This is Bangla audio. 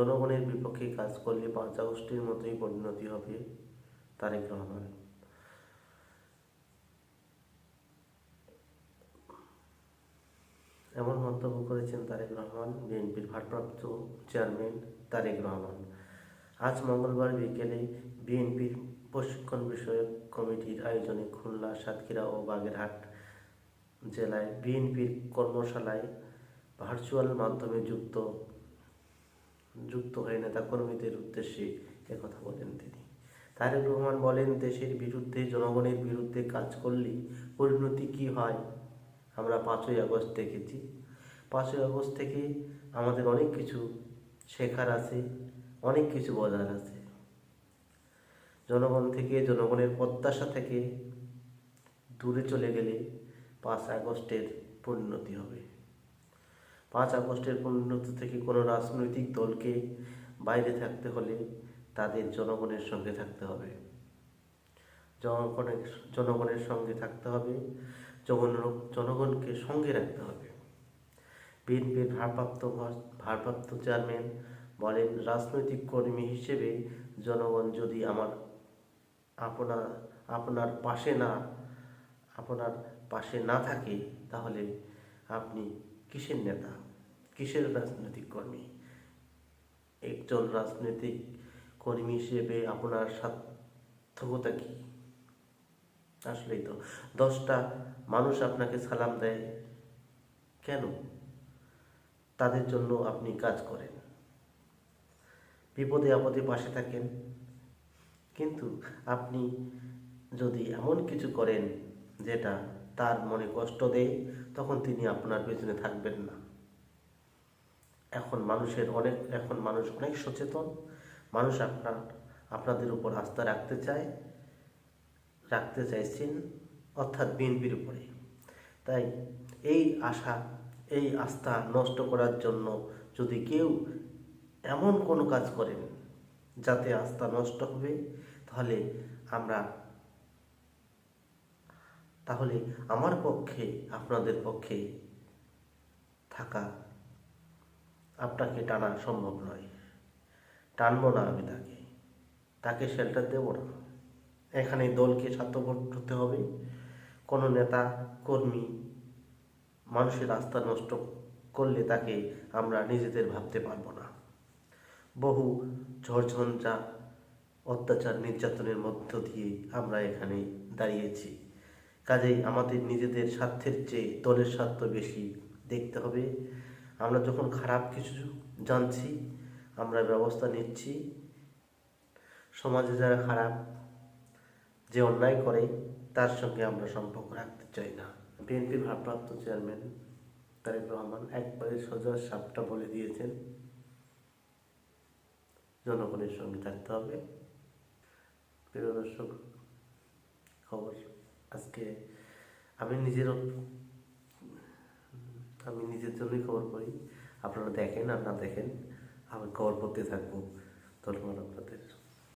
জনগণের বিপক্ষে কাজ করলে পাঁচ আগস্টের মতোই পরিণতি হবে, তারেক রহমান। এমন মন্তব্য করেছেন তারেক রহমান, বিএনপির ভারপ্রাপ্ত চেয়ারম্যান তারেক রহমান। আজ মঙ্গলবার বিকেলে বিএনপির প্রশিক্ষণ বিষয়ক কমিটির আয়োজনে খুলনা, সাতক্ষীরা ও বাগেরহাট জেলায় বিএনপির কর্মশালায় ভার্চুয়াল মাধ্যমে যুক্ত যুক্ত হয়ে নেতাকর্মীদের উদ্দেশ্যে একথা বলেন তিনি। তারেক রহমান বলেন, দেশের বিরুদ্ধে, জনগণের বিরুদ্ধে কাজ করলে পরিণতি কি হয়? আমরা পাঁচই আগস্ট দেখেছি। পাঁচই আগস্ট থেকে আমাদের অনেক কিছু শেখার আছে, অনেক কিছু বোঝার আছে। জনগণ থেকে, জনগণের প্রত্যাশা থেকে দূরে চলে গেলে পাঁচ আগস্টের পরিণতি হবে। পাঁচ আগস্টের পরিণতি থেকে কোনো রাজনৈতিক দলকে বাইরে থাকতে হলে তাদের জনগণের সঙ্গে থাকতে হবে। জনগণের জনগণের সঙ্গে থাকতে হবে জনগণ জনগণকে সঙ্গে রাখতে হবে। বিএনপির ভারপ্রাপ্ত ভারপ্রাপ্ত চেয়ারম্যান বলেন, রাজনৈতিক কর্মী হিসেবে জনগণ যদি আমার আপনার আপনার পাশে না, আপনার পাশে না থাকে, তাহলে আপনি কিসের নেতা? কিসের রাজনৈতিক কর্মী? একজন রাজনৈতিক কর্মী হিসেবে আপনার সার্থকতা কি? আসলেই তো, দশটা মানুষ আপনাকে সালাম দেয় কেন? তাদের জন্য আপনি কাজ করেন। বিপদে আপদে পাশে থাকেন। কিন্তু আপনি যদি এমন কিছু করেন যেটা তার মনে কষ্ট দেয়, তখন তিনি আপনার পেছনে থাকবেন না। এখন মানুষের অনেক, এখন মানুষ অনেক সচেতন। মানুষ আপনার, আপনাদের উপর আস্থা রাখতে চায়, রাখতে চাইছেন, অর্থাৎ বিএনপির উপরে। তাই এই আশা, এই আস্থা নষ্ট করার জন্য যদি কেউ এমন কোনো কাজ করেন যাতে আস্থা নষ্ট হবে, তাহলে আমরা তাহলে আমার পক্ষে, আপনাদের পক্ষে থাকা আপনাকে টানা সম্ভব নয়। টানবো না আমি তাকে। তাকে শেল্টার দেব না। এখানে দলকে স্বার্থপর হতে হবে। কোনো নেতা, কর্মী, মানুষের রাস্তা নষ্ট করলে তাকে আমরা নিজেদের ভাবতে পারব না। বহু ঝড়ঝঞ্ঝা, অত্যাচার, নির্যাতনের মধ্য দিয়ে আমরা এখানে দাঁড়িয়েছি। কাজেই আমাদের নিজেদের স্বার্থের চেয়ে দলের স্বার্থ বেশি দেখতে হবে। আমরা যখন খারাপ কিছু জানছি, আমরা ব্যবস্থা নিচ্ছি। সমাজে যারা খারাপ, যে অন্যায় করে, তার সঙ্গে আমরা সম্পর্ক রাখতে চাই না। বিএনপির ভারপ্রাপ্ত চেয়ারম্যান তারেক রহমান একবারে সোজা সাপটা বলে দিয়েছেন, জনগণের সঙ্গে থাকতে হবে। প্রিয় দর্শক, খবর। আজকে আমি নিজের আমি নিজের জন্যই খবর করি আপনারা দেখেন আর না দেখেন। আমি খবর করতে থাকব। ধন্যবাদ আপনাদের।